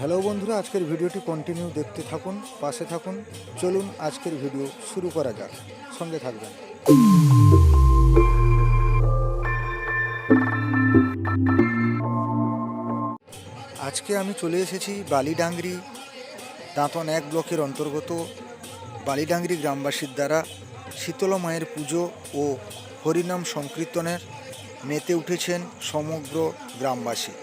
Hello বন্ধুরা, আজকের ভিডিওটি কন্টিনিউ দেখতে থাকুন, পাশে থাকুন। চলুন, আজকের ভিডিও শুরু করা যাক। সঙ্গে থাকবেন। আজকে আমি চলে এসেছি বালিডাংরি দাঁতন এক ব্লকের অন্তর্গত বালিডাংরি গ্রামবাসীর দ্বারা শীতলা মায়ের পুজো ও হরিনাম সংকীর্তনের মেতে উঠেছেন সমগ্র গ্রামবাসী।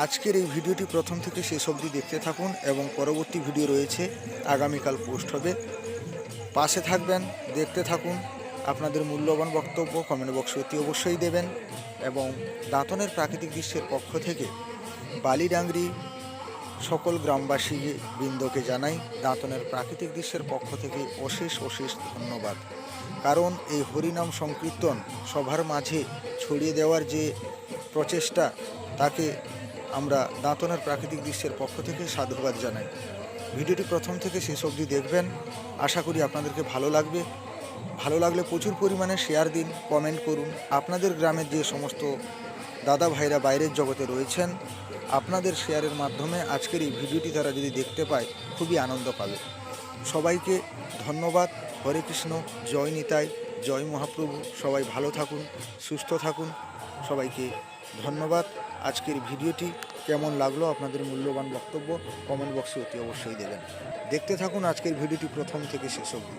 আজকের এই ভিডিওটি প্রথম থেকে শেষ অবধি দেখতে থাকুন এবং পরবর্তী ভিডিও রয়েছে আগামীকাল পোস্ট হবে। পাশে থাকবেন, দেখতে থাকুন, আপনাদের মূল্যবান বক্তব্য কমেন্ট বক্সে অতি অবশ্যই দেবেন এবং দাঁতনের প্রাকৃতিক দৃশ্যের পক্ষ থেকে বালিডাংরি সকল গ্রামবাসী বৃন্দকে জানাই দাঁতনের প্রাকৃতিক দৃশ্যের পক্ষ থেকে অশেষ অশেষ ধন্যবাদ। কারণ এই হরিনাম সংকীর্তন সবার মাঝে ছড়িয়ে দেওয়ার যে প্রচেষ্টা, তাকে আমরা দাঁতনের প্রাকৃতিক দৃশ্যের পক্ষ থেকে সাধুবাদ জানাই। ভিডিওটি প্রথম থেকে শেষ অবধি দেখবেন। আশা করি আপনাদেরকে ভালো লাগবে। ভালো লাগলে প্রচুর পরিমাণে শেয়ার দিন কমেন্ট করুন। আপনাদের গ্রামের যে সমস্ত দাদা ভাইরা বাইরের জগতে রয়েছেন, আপনাদের শেয়ারের মাধ্যমে আজকের এই ভিডিওটি তারা যদি দেখতে পায়, খুবই আনন্দ পাবে। সবাইকে ধন্যবাদ। হরে কৃষ্ণ। জয় নিতাই। জয় মহাপ্রভু, সবাই ভালো থাকুন, সুস্থ থাকুন। সবাইকে ধন্যবাদ। আজকের ভিডিওটি কেমন লাগল আপনাদের মূল্যবান বক্তব্য কমেন্ট বক্সে অতি অবশ্যই দেবেন। দেখতে থাকুন আজকের ভিডিওটি প্রথম থেকে শেষ অবধি।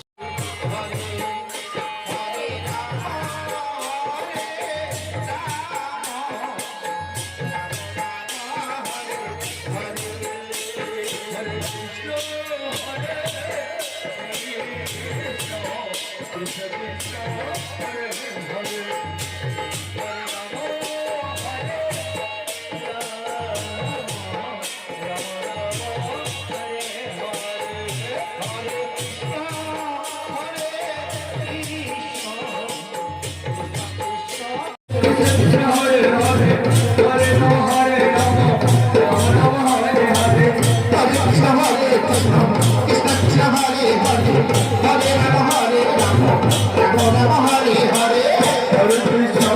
Thank you. Hare Krishna, Hare Krishna,